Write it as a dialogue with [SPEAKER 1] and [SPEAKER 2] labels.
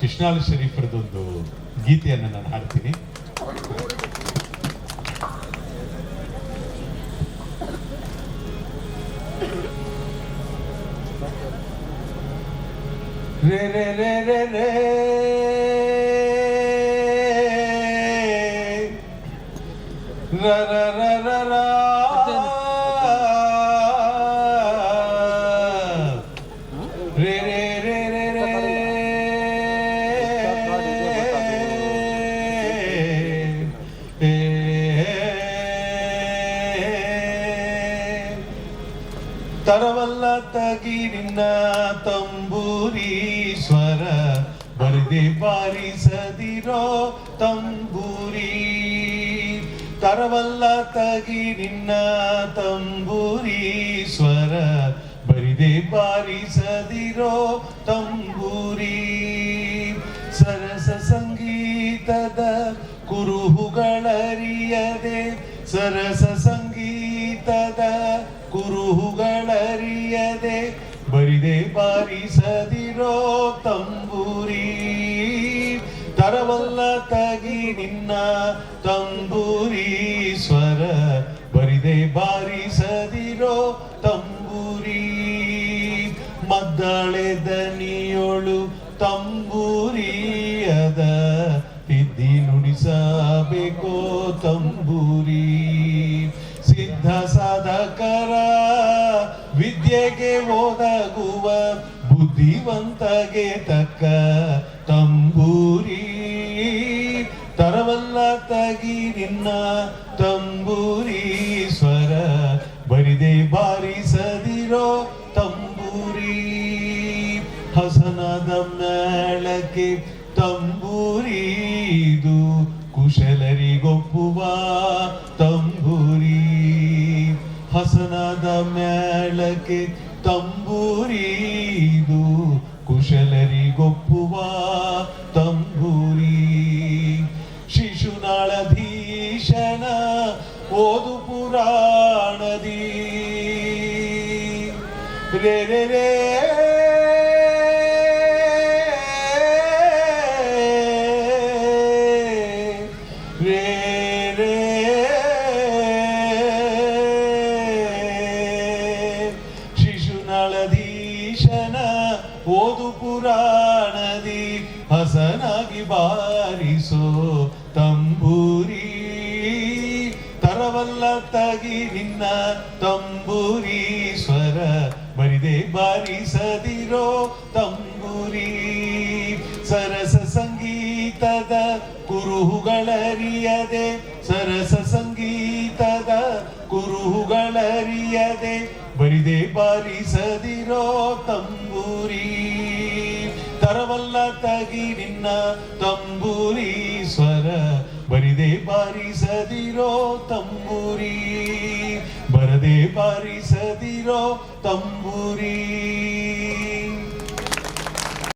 [SPEAKER 1] ಕೃಷ್ಣಾಲಿ ಶರೀಫರದೊಂದು ಗೀತೆಯನ್ನು ನಾನು ಹಾಡ್ತೀನಿ. ರ ರ ರ ರ ರೇ. ತರವಲ್ಲ ತಗಿ ನಿನ್ನ ತಂಬೂರಿ ಸ್ವರ ಬರದೆ ಬಾರಿಸದಿರೋ ತಂಬೂರಿ. ತರವಲ್ಲ ತಗಿ ನಿನ್ನ ತಂಬೂರಿ ಸ್ವರ ಬರಿದೆ ಬಾರಿಸದಿರೋ ತಂಬೂರಿ. ಸರಸ ಸಂಗೀತದ ಕುರುಹುಗಳರಿಯದೆ. ಸರಸ ಸಂಗೀತದ ಕುರುಹುಗಳರಿಯದೆ ಬರಿದೆ ಬಾರಿಸದಿರೋ ತಂಬೂರಿ. ತರವಲ್ಲ ತಗಿ ನಿನ್ನ ತಂಬೂರಿ, ಸ್ವರ ಬರಿದೆ ಬಾರಿಸದಿರೋ ತಂಬೂರಿ. ಮದ್ದಳೆ ದನಿಯೊಳು ತಂಬೂರಿಯದ ತಿದ್ದಿ ನುಡಿಸಬೇಕೋ ತಂಬೂರಿ. ಸಾಧಕರ ವಿದ್ಯೆಗೆ ಒದಗುವ ಬುದ್ಧಿವಂತಗೆ ತಕ್ಕ ತಂಬೂರಿ. ತರವಲ್ಲ ತಗಿ ನಿನ್ನ ತಂಬೂರಿ ಸ್ವರ, ಬರಿದೆ ಬಾರಿಸದಿರೋ ತಂಬೂರಿ. ಹಸನದ ಮೇಳಕ್ಕೆ ತಂಬೂರಿ, ಇದು ಕುಶಲರಿಗೊಪ್ಪುವ ತಂಬೂರಿ. ಮೇಳಕ್ಕೆ ತಂಬೂರಿ ಇದು ಕುಶಲರಿಗೊಪ್ಪುವ ತಂಬೂರಿ. ಶಿಶುನಾಳಧೀಶನ ಓದು ಪುರಾಣದಿ. ರೇ ರೇ ರೇ ಪುರಾಣದಿ ಹಸನಾಗಿ ಬಾರಿಸೋ ತಂಬೂರಿ. ತರವಲ್ಲ ತಗಿ ನಿನ್ನ ತಂಬೂರಿ, ಸ್ವರ ಬರಿದೆ ಬಾರಿಸದಿರೋ ತಂಬೂರಿ. ಸರಸ ಸಂಗೀತದ ಕುರುಹುಗಳರಿಯದೆ, ಸರಸ ಸಂಗೀತದ ಕುರುಹುಗಳರಿಯದೆ ಬರಿದೆ ಬಾರಿಸದಿರೋ ತಂಬೂರಿ. ತರವಲ್ಲ ತಗಿ ನಿನ್ನ ತಂಬೂರಿ ಸ್ವರ ಬರಿದೆ ಬಾರಿಸದಿರೋ ತಂಬೂರಿ ಬರದೆ ಬಾರಿಸದಿರೋ ತಂಬೂರಿ